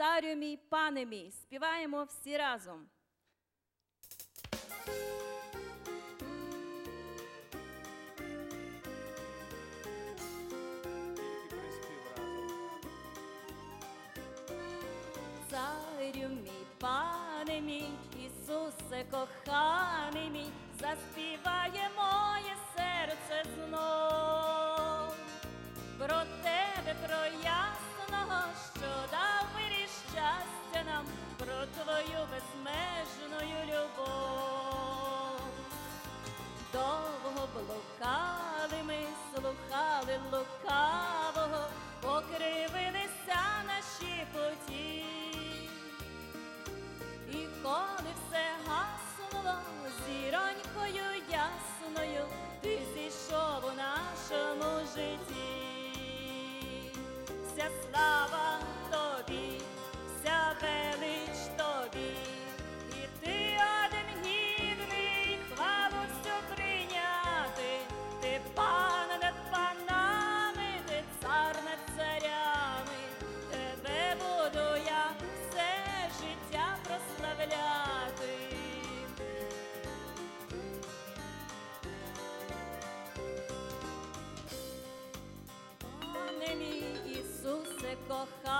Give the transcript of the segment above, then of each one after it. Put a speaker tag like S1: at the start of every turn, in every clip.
S1: царю мій, пане мій. Співаємо всі разом. Царю мій, пане мій, Ісусе коханий мій, заспіває моє серце знов. Про тебе, про ясного, що мирі щастя нам, про твою безмежну любов.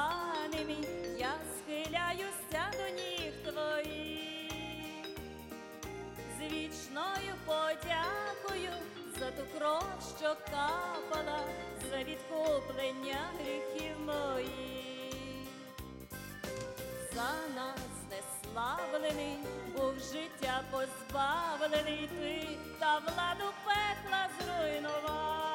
S1: Коханий мій, я схиляюся до ніг твоїх з вічною подякою за ту кров, що капала, за відкуплення гріхів моїх. За нас неславлений, був життя позбавлений ти, та владу пекла зруйнував.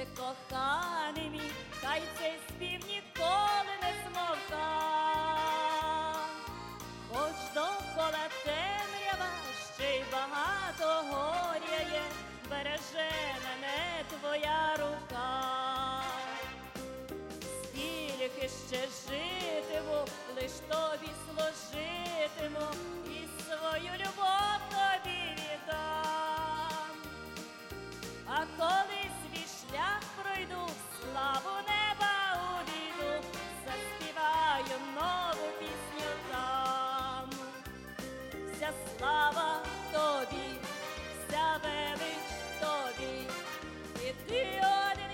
S1: Ісусе коханий мій, хай цей спів ніколи не змовка. Хоч довкола темрява, ще й багато горя є, береже мене твоя рука. Скільки ще житиму, лиш тобі служитиму і свою любов слава тобі, вся велич тобі, і ти один.